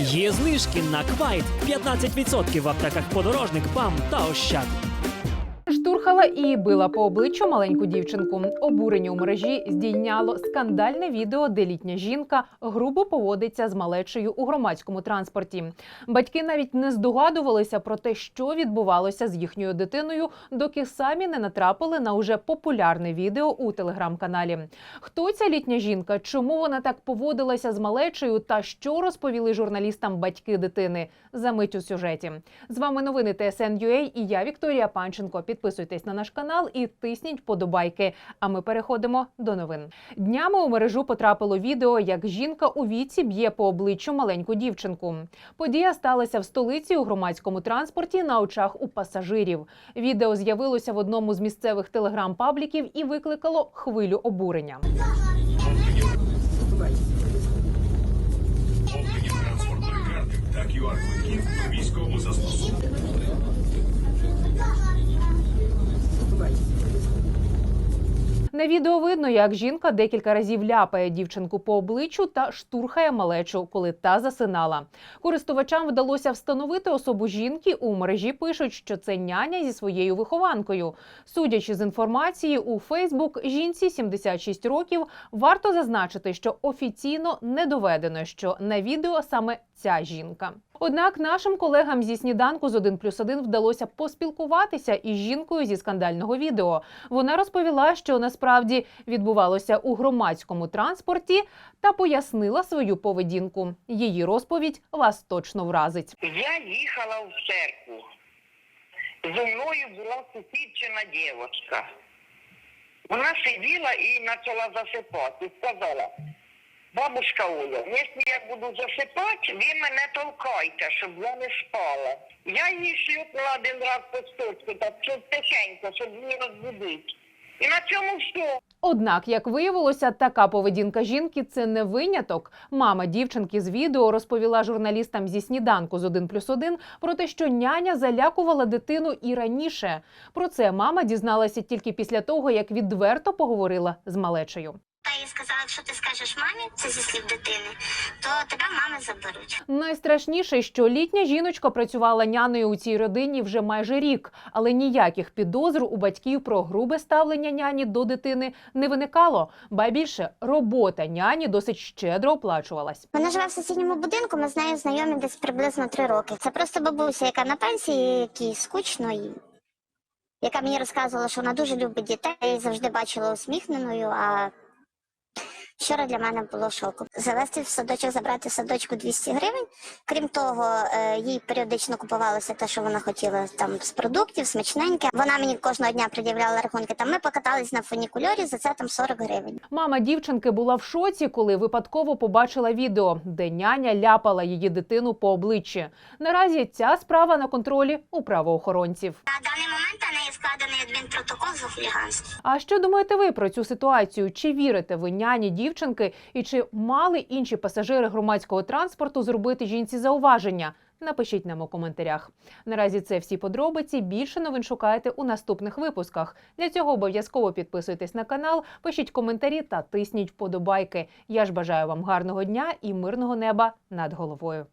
Є знижки на квайт 15% в аптеках подорожник, ПАМ та Ощад. Штурхала і била по обличчю маленьку дівчинку. Обурення у мережі здійняло скандальне відео, де літня жінка грубо поводиться з малечею у громадському транспорті. Батьки навіть не здогадувалися про те, що відбувалося з їхньою дитиною, доки самі не натрапили на уже популярне відео у телеграм-каналі. Хто ця літня жінка? Чому вона так поводилася з малечею? Та що розповіли журналістам батьки дитини? Замить у сюжеті. З вами новини ТСН.UA і я Вікторія Панченко. Підписуйтесь на наш канал і тисніть подобайки. А ми переходимо до новин. Днями у мережу потрапило відео, як жінка у віці б'є по обличчю маленьку дівчинку. Подія сталася в столиці у громадському транспорті на очах у пасажирів. Відео з'явилося в одному з місцевих телеграм-пабліків і викликало хвилю обурення. На відео видно, як жінка декілька разів ляпає дівчинку по обличчю та штурхає малечу, коли та засинала. Користувачам вдалося встановити особу жінки. У мережі пишуть, що це няня зі своєю вихованкою. Судячи з інформації у Фейсбук, жінці 76 років. Варто зазначити, що офіційно не доведено, що на відео саме ця жінка. Однак нашим колегам зі сніданку з 1 плюс 1 вдалося поспілкуватися із жінкою зі скандального відео. Вона розповіла, що насправді відбувалося у громадському транспорті та пояснила свою поведінку. Її розповідь вас точно вразить. Я їхала в церкву. Зі мною була сусідчина дівчинка. Вона сиділа і почала засипати. Сказала, бабушка Оля, якщо я буду засипати, ви мене толкайте, щоб я не спала. Я її шлюпнула один раз по сточку, так щоб тихенько, щоб не розбудити. І на цьому все. Однак, як виявилося, така поведінка жінки це не виняток. Мама дівчинки з відео розповіла журналістам зі сніданку з 1 плюс 1 про те, що няня залякувала дитину і раніше. Про це мама дізналася тільки після того, як відверто поговорила з малечею. Та їй сказала, якщо ти скажеш мамі, це зі слів дитини, то тебе мами заберуть. Найстрашніше, що літня жіночка працювала няною у цій родині вже майже рік, але ніяких підозр у батьків про грубе ставлення няні до дитини не виникало. Ба більше робота няні досить щедро оплачувалась. Вона живе в сусідньому будинку, ми з нею знайомі десь приблизно три роки. Це просто бабуся, яка на пенсії, якій скучно, і яка мені розказувала, що вона дуже любить дітей, завжди бачила усміхненою. А вчора для мене було шоком. Завести в садочок, забрати в садочку 200 гривень. Крім того, е, їй періодично купувалося те, що вона хотіла там з продуктів, смачненьке. Вона мені кожного дня пред'являла рахунки. Там ми покатались на фунікульорі, за це там 40 гривень. Мама дівчинки була в шоці, коли випадково побачила відео, де няня ляпала її дитину по обличчі. Наразі ця справа на контролі у правоохоронців. На даний на неї складений адмінпротокол за хуліганство. А що думаєте ви про цю ситуацію? Чи вірите ви няні дівчинки? І чи мали інші пасажири громадського транспорту зробити жінці зауваження? Напишіть нам у коментарях. Наразі це всі подробиці. Більше новин шукайте у наступних випусках. Для цього обов'язково підписуйтесь на канал, пишіть коментарі та тисніть вподобайки. Я ж бажаю вам гарного дня і мирного неба над головою.